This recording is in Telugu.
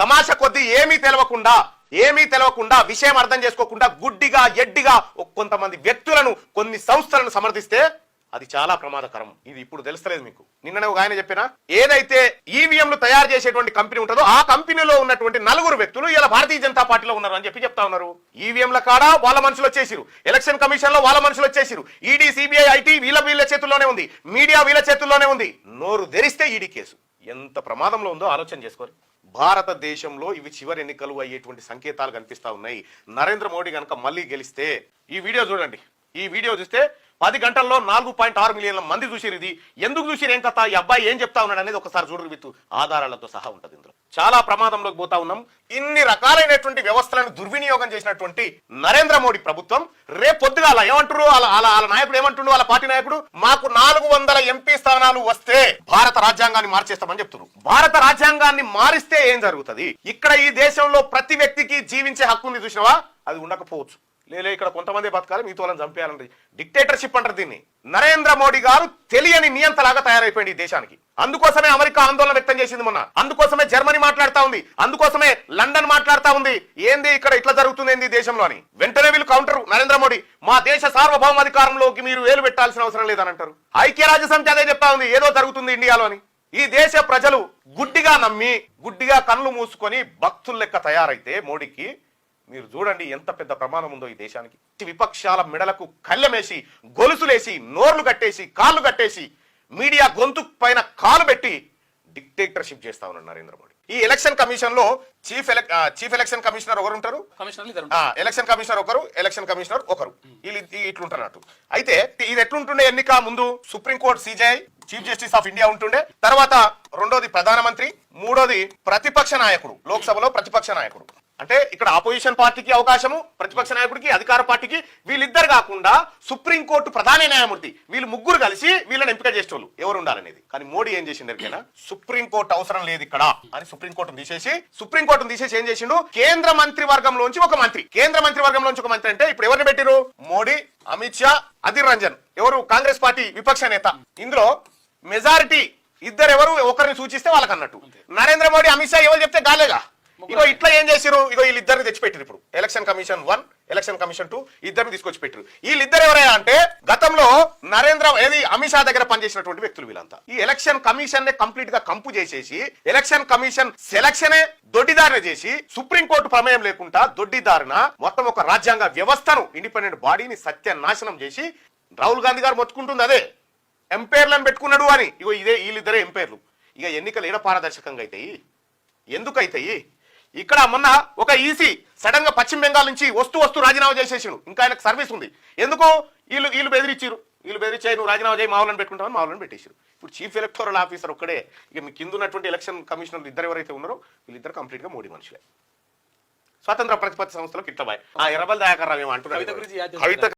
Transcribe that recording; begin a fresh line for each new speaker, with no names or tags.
తమాషా కొద్దీ ఏమీ తెలవకుండా ఏమీ తెలవకుండా విషయం అర్థం చేసుకోకుండా గుడ్డిగా ఎడ్డిగా కొంతమంది వ్యక్తులను కొన్ని సంస్థలను సమర్థిస్తే అది చాలా ప్రమాదకరం. ఇది ఇప్పుడు తెలుస్తలేదు మీకు. నిన్ననే ఒక ఆయన చెప్పిన ఏదైతే ఈవీఎంలు తయారు చేసేటువంటి కంపెనీ ఉంటుందో ఆ కంపెనీలో ఉన్నటువంటి నలుగురు వ్యక్తులు ఇలా భారతీయ జనతా పార్టీలో ఉన్నారు అని చెప్పి చెప్తా ఉన్నారు. ఈవీఎంల కాడ వాళ్ళ మనుషులు వచ్చేసారు ఎలక్షన్ కమిషన్లో వాళ్ళ మనుషులు వచ్చేసారు ఈడీ సిబిఐ ఐటీ వీళ్ళ వీళ్ళ చేతుల్లోనే ఉంది. మీడియా వీళ్ళ చేతుల్లోనే ఉంది. నోరు తెరిస్తే ఈడీ కేసు. ఎంత ప్రమాదంలో ఉందో ఆలోచన చేసుకోరు. భారతదేశంలో ఇవి చివరి ఎన్నికలు అయ్యేటువంటి సంకేతాలు కనిపిస్తా ఉన్నాయి. నరేంద్ర మోడీ కనుక మళ్ళీ గెలిస్తే ఈ వీడియో చూడండి. ఈ వీడియో చూస్తే పది గంటల్లో నాలుగు పాయింట్ ఆరు మిలియన్ల మంది చూసిరు ఇది. ఎందుకు చూసిరు ఏం కథ? ఈ అబ్బాయి ఏం చెప్తా ఉన్నాడు అనేది ఒకసారి చూడరు విత్ ఆధారాలతో సహా ఉంటుంది ఇందులో. చాలా ప్రమాదంలోకి పోతా ఉన్నాం. ఇన్ని రకాలైనటువంటి వ్యవస్థలను దుర్వినియోగం చేసినటువంటి నరేంద్ర మోడీ ప్రభుత్వం రేపొద్దుగాల ఏమంటారు వాళ్ళ వాళ్ళ నాయకుడు ఏమంటుండు? వాళ్ళ పార్టీ నాయకుడు? మాకు నాలుగు వందల ఎంపీ స్థానాలు వస్తే భారత రాజ్యాంగాన్ని మార్చేస్తామని చెప్తున్నారు. భారత రాజ్యాంగాన్ని మారిస్తే ఏం జరుగుతుంది? ఇక్కడ ఈ దేశంలో ప్రతి వ్యక్తికి జీవించే హక్కు ఉంది చూసినవా? అది ఉండకపోవచ్చు. లేదు ఇక్కడ కొంతమంది బతకాలి మీతో వాళ్ళని చంపేయాలంటే. డిక్టేటర్షిప్ అంటారు దీన్ని. నరేంద్ర మోడీ గారు తెలియని నియంతలాగా తయారైపోయింది ఈ దేశానికి. అందుకోసమే అమెరికా ఆందోళన వ్యక్తం చేసింది మొన్న. అందుకోసమే జర్మనీ మాట్లాడుతా ఉంది. అందుకోసమే లండన్ మాట్లాడుతా ఉంది. ఏంది ఇక్కడ ఇట్లా జరుగుతుంది ఏంది దేశంలో అని. వెంటనే వీళ్ళు కౌంటర్ నరేంద్ర మోడీ మా దేశ సార్వభౌమాధికారంలోకి మీరు వేలు పెట్టాల్సిన అవసరం లేదని అంటారు. ఐక్యరాజ్య సమితి అదే చెప్తా ఉంది ఏదో జరుగుతుంది ఇండియాలో అని. ఈ దేశ ప్రజలు గుడ్డిగా నమ్మి గుడ్డిగా కళ్ళు మూసుకొని భక్తుల లెక్క తయారైతే మోడీకి మీరు చూడండి ఎంత పెద్ద ప్రమాదం ఉందో ఈ దేశానికి. విపక్షాల మెడలకు కళ్ళెమేసి గొలుసులేసి నోర్లు కట్టేసి కాళ్ళు కట్టేసి మీడియా గొంతు పైన కాలు పెట్టి డిక్టేటర్షిప్ చేస్తా ఉన్నారు నరేంద్ర మోడీ. ఈ ఎలక్షన్ కమిషన్లో చీఫ్ చీఫ్ ఎలక్షన్ కమిషనర్ ఎవరు ఉంటారు. ఎలక్షన్ కమిషనర్ ఒకరు ఎలక్షన్ కమిషనర్ ఒకరు. వీళ్ళు ఇ- ఇట్లుంటున్నట్టు అయితే ఇది ఎట్లుంటుండే ఎన్నిక ముందు supreme court CJI chief justice of India ఉంటుండే. తర్వాత రెండోది ప్రధానమంత్రి మూడోది ప్రతిపక్ష నాయకుడు లోక్సభలో ప్రతిపక్ష నాయకుడు. అంటే ఇక్కడ ఆపోజిషన్ పార్టీకి అవకాశము ప్రతిపక్ష నాయకుడికి అధికార పార్టీకి వీళ్ళిద్దరు కాకుండా సుప్రీంకోర్టు ప్రధాన న్యాయమూర్తి వీళ్ళు ముగ్గురు కలిసి వీళ్ళని ఎంపిక చేసేవాళ్ళు ఎవరు ఉండాలనేది. కానీ మోడీ ఏం చేసిండు ఎరికైనా సుప్రీంకోర్టు అవసరం లేదు ఇక్కడ అని సుప్రీంకోర్టును తీసేసి సుప్రీంకోర్టును తీసేసి ఏం చేసిండు? కేంద్ర మంత్రి వర్గంలోంచి ఒక మంత్రి. కేంద్ర మంత్రి వర్గంలోంచి ఒక మంత్రి అంటే ఇప్పుడు ఎవరిని పెట్టిరు మోడీ అమిత్ షా అధిర్ రంజన్. ఎవరు? కాంగ్రెస్ పార్టీ విపక్ష నేత. ఇందులో మెజారిటీ ఇద్దరు ఎవరు ఒకరిని సూచిస్తే వాళ్ళకి అన్నట్టు నరేంద్ర మోడీ అమిత్ షా ఎవరు చెప్తే గాలేగా? ఇగో ఇట్లా ఏం చేసిరు ఇగో వీళ్ళిద్దరిని తెచ్చిపెట్టిరు ఇప్పుడు. Election commission one election commission two ఇద్దరిని తీసుకొచ్చి పెట్టిరు వీళ్ళిద్దరు ఎవరయ్యా అంటే గతంలో నరేంద్ర ఏది అమిత్ షా దగ్గర పనిచేసినటువంటి వ్యక్తులు వీళ్ళంతా. ఈ ఎలక్షన్ కమిషన్ నే కంప్లీట్గా కంపు చేసేసి ఎలక్షన్ కమిషన్ సెలక్షనే దొడ్డిదారిన చేసి సుప్రీంకోర్టు ప్రమేయం లేకుండా దొడ్డిదారిన మొత్తం ఒక రాజ్యాంగ వ్యవస్థను ఇండిపెండెంట్ బాడీని సత్యనాశనం చేసి రాహుల్ గాంధీ గారు మొత్తుకుంటుంది అదే. ఎంపైర్లను పెట్టుకున్నాడు అని. ఇగో ఇదే వీళ్ళిద్దరే ఎంపైర్లు ఇక ఎన్నికలు ఏడ పారదర్శకంగా అవుతాయి ఎందుకు అవుతాయి ఇక్కడ మొన్న ఒక ఈసీ సడన్గా పశ్చిమ బెంగాల్ నుంచి వస్తూ వస్తూ రాజీనామా చేసేసిండు. ఇంకా ఆయనకు సర్వీస్ ఉంది. ఎందుకు? వీళ్ళు వీళ్ళు బెదిరించారు వీళ్ళు బెదిరించాయి నువ్వు రాజీనామా చేయి మావులను పెట్టుకుంటామని మావులను పెట్టేశారు ఇప్పుడు చీఫ్ ఎలక్టోరల్ ఆఫీసర్ ఒక్కడే ఇక మీ కింద ఉన్నటువంటి ఎలక్షన్ కమిషనర్ ఇద్దరు ఎవరైతే ఉన్నారో వీళ్ళిద్దరు కంప్లీట్గా మోడీ మనుషులే. స్వతంత్ర ప్రతిపత్తి సంస్థలకు ఇట్లా బాయ్. ఆ ఎర్రబల్ దయాకర్ రావు ఏమో
కవిత గురించి
అంటున్నారు
యాద్
కవిత